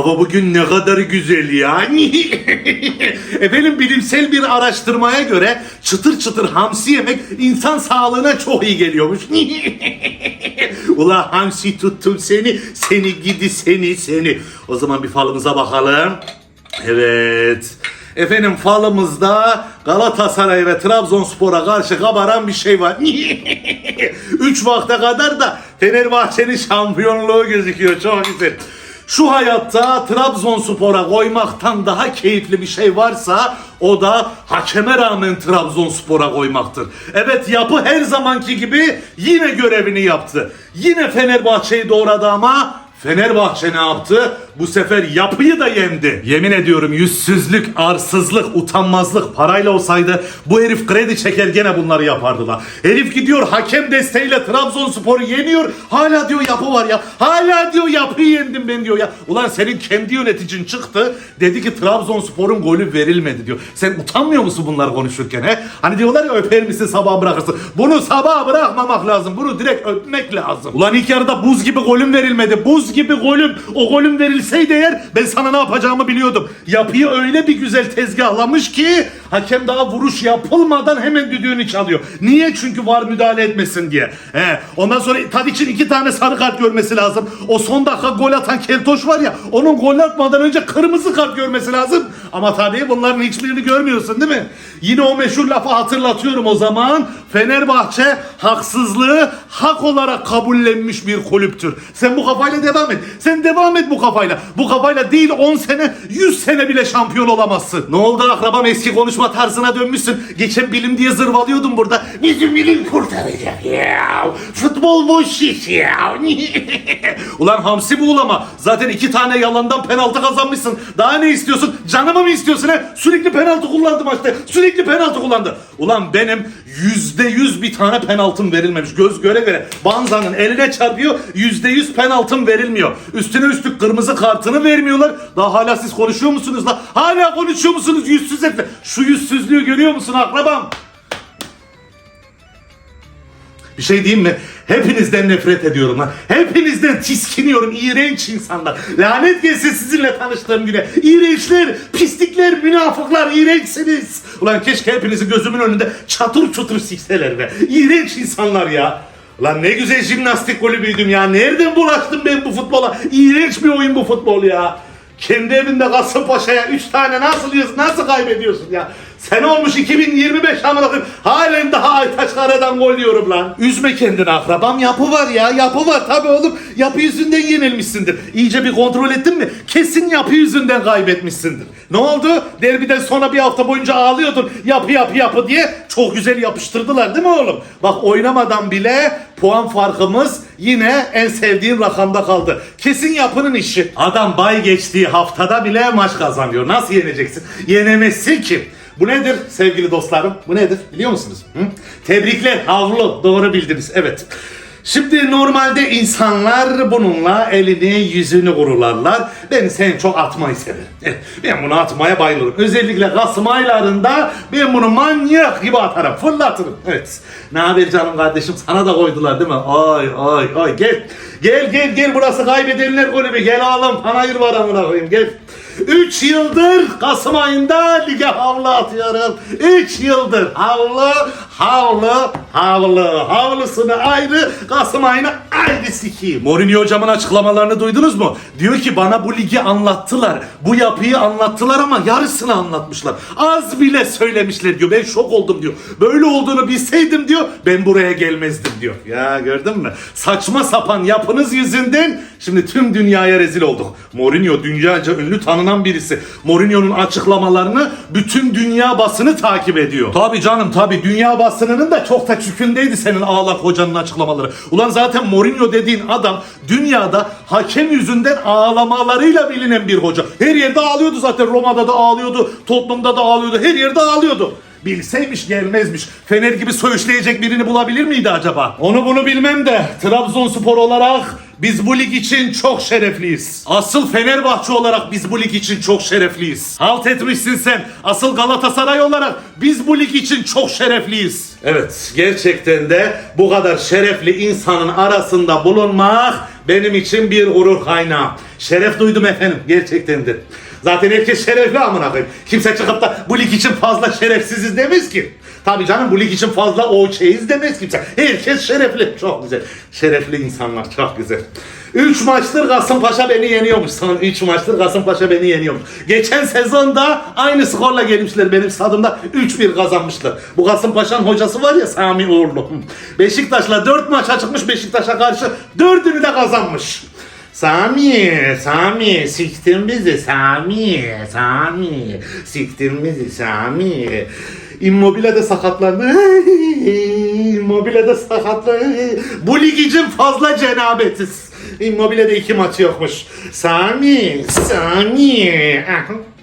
hava bugün ne kadar güzel ya. Efendim bilimsel bir araştırmaya göre çıtır çıtır hamsi yemek insan sağlığına çok iyi geliyormuş. Ula hamsi tuttum seni, seni gidi seni seni. O zaman bir falımıza bakalım. Evet. Efendim falımızda Galatasaray ve Trabzonspor'a karşı kabaran bir şey var. Üç vakte kadar da Fenerbahçe'nin şampiyonluğu gözüküyor. Çok güzel. Şu hayatta Trabzonspor'a koymaktan daha keyifli bir şey varsa o da hakeme rağmen Trabzonspor'a koymaktır. Evet yapı her zamanki gibi yine görevini yaptı. Yine Fenerbahçe'yi doğradı ama Fenerbahçe ne yaptı? Bu sefer yapıyı da yendi. Yemin ediyorum yüzsüzlük, arsızlık, utanmazlık parayla olsaydı bu herif kredi çeker gene bunları yapardı la. Herif gidiyor hakem desteğiyle Trabzonspor'u yeniyor. Hala diyor yapı var ya. Hala diyor yapıyı yendim ben diyor ya. Ulan senin kendi yöneticin çıktı. Dedi ki Trabzonspor'un golü verilmedi diyor. Sen utanmıyor musun bunları konuşurken he? Hani diyorlar ya öper misin sabah bırakırsın. Bunu sabah bırakmamak lazım. Bunu direkt öpmek lazım. Ulan ilk yarıda buz gibi golüm verilmedi. Buz gibi golüm. O golüm verilseydi eğer ben sana ne yapacağımı biliyordum. Yapıyı öyle bir güzel tezgahlamış ki hakem daha vuruş yapılmadan hemen düdüğünü çalıyor. Niye? Çünkü var müdahale etmesin diye. He. Ondan sonra Tadic'in iki tane sarı kart görmesi lazım. O son dakika gol atan Keltoş var ya onun gol atmadan önce kırmızı kart görmesi lazım. Ama tabii bunların hiçbirini görmüyorsun değil mi? Yine o meşhur lafı hatırlatıyorum o zaman. Fenerbahçe haksızlığı hak olarak kabullenmiş bir kulüptür. Sen bu kafayla devam et. Sen devam et bu kafayla. Bu kafayla değil 10 sene 100 sene bile şampiyon olamazsın. Ne oldu akrabam eski konuşma tarzına dönmüşsün. Geçen bilim diye zırvalıyordun burada. Bizim bilim kurtaracak ya. Futbol boş iş ya. Ulan hamsi buğulama. Zaten iki tane yalandan penaltı kazanmışsın. Daha ne istiyorsun? Canımı mı istiyorsun he? Sürekli penaltı kullandı maçta. Sürekli penaltı kullandı. Ulan benim yüzde yüz bir tane penaltım verilmemiş. Göz göre göre. Banza'nın eline çarpıyor. Yüzde yüz penaltım verilmiyor. Üstüne üstlük kırmızı kartını vermiyorlar. Daha hala siz konuşuyor musunuz la? Hala konuşuyor musunuz yüzsüz herifler? Şu yüzsüzlüğü görüyor musun akrabam? Bir şey diyeyim mi? Hepinizden nefret ediyorum lan. Hepinizden tiskiniyorum. İğrenç insanlar. Lanet gelsin sizinle tanıştığım güne. İğrençler, pislikler, münafıklar, iğrençsiniz. Ulan keşke hepinizi gözümün önünde çatır çutur sikseler be. İğrenç insanlar ya. Lan ne güzel jimnastik kulübüydüm ya. Nereden bulaştım ben bu futbola? İğrenç bir oyun bu futbol ya. Kendi evinde Kasımpaşa'ya 3 tane nasıl yiyorsun, nasıl kaybediyorsun ya? Sen olmuş 2025 amına koyayım. Halen daha Aytaç Kara'dan gol yiyorum lan. Üzme kendini akrabam yapı var ya yapı var tabi oğlum. Yapı yüzünden yenilmişsindir. İyice bir kontrol ettin mi? Kesin yapı yüzünden kaybetmişsindir. Ne oldu? Derbiden sonra bir hafta boyunca ağlıyordun. Yapı yapı yapı diye. Çok güzel yapıştırdılar değil mi oğlum? Bak oynamadan bile puan farkımız yine en sevdiğin rakamda kaldı. Kesin yapının işi. Adam bay geçtiği haftada bile maç kazanıyor. Nasıl yeneceksin? Yenemezsin ki. Bu nedir sevgili dostlarım? Bu nedir? Biliyor musunuz? Hı? Tebrikler havlu. Doğru bildiniz. Evet. Şimdi normalde insanlar bununla elini yüzünü kurularlar. Ben seni çok atmayı severim. Evet, Ben bunu atmaya bayılırım. Özellikle Kasım aylarında ben bunu manyak gibi atarım. Fırlatırım. Evet. Ne haber canım kardeşim? Sana da koydular değil mi? Ay ay ay gel. Gel gel gel burası kaybedenler kulübü. Gel ağlam panayır var amına koyayım gel. 3 yıldır Kasım ayında lige havlu atıyorum. 3 yıldır havlu, havlu, havlu. Havlusunu ayrı, Kasım ayını ayrı sikiyim. Mourinho hocamın açıklamalarını duydunuz mu? Diyor ki bana bu ligi anlattılar. Bu yapıyı anlattılar ama yarısını anlatmışlar. Az bile söylemişler diyor. Ben şok oldum diyor. Böyle olduğunu bilseydim diyor ben buraya gelmezdim diyor. Ya gördün mü? Saçma sapan yapınız yüzünden şimdi tüm dünyaya rezil olduk. Mourinho dünyaca ünlü tanınan birisi. Mourinho'nun açıklamalarını bütün dünya basını takip ediyor. Tabi canım tabi dünya basınının da çok da çükündeydi senin ağlak hocanın açıklamaları. Ulan zaten Mourinho dediğin adam dünyada hakem yüzünden ağlamalarıyla bilinen bir hoca. Her yerde ağlıyordu zaten Roma'da da ağlıyordu, Tottenham'da da ağlıyordu, her yerde ağlıyordu. Bilseymiş gelmezmiş. Fener gibi söğüşleyecek birini bulabilir miydi acaba? Onu bunu bilmem de Trabzonspor olarak biz bu lig için çok şerefliyiz. Asıl Fenerbahçe olarak biz bu lig için çok şerefliyiz. Halt etmişsin sen. Asıl Galatasaray olarak biz bu lig için çok şerefliyiz. Evet gerçekten de bu kadar şerefli insanın arasında bulunmak benim için bir gurur kaynağı. Şeref duydum efendim gerçekten de. Zaten herkes şerefli amına koyayım. Kimse çıkıp da bu lig için fazla şerefsiziz demez ki. Tabii canım bu lig için fazla o şeyiz demez kimse. Herkes şerefli. Çok güzel. Şerefli insanlar çok güzel. 3 maçtır Kasımpaşa beni yeniyormuş. Son 3 maçtır Kasımpaşa beni yeniyormuş. Geçen sezonda aynı skorla gelmişler benim stadımda 3-1 kazanmışlar. Bu Kasımpaşa'nın hocası var ya Sami Uğurlu. Beşiktaş'la 4 maça çıkmış Beşiktaş'a karşı 4'ünü de kazanmış. Sami, Sami, siktin bizi Sami, Sami, siktin bizi Sami. Immobile de sakatlandı. Immobile de sakatlandı. Bu lig için fazla cenabetiz. Immobile de iki maçı yokmuş. Sami, Sami.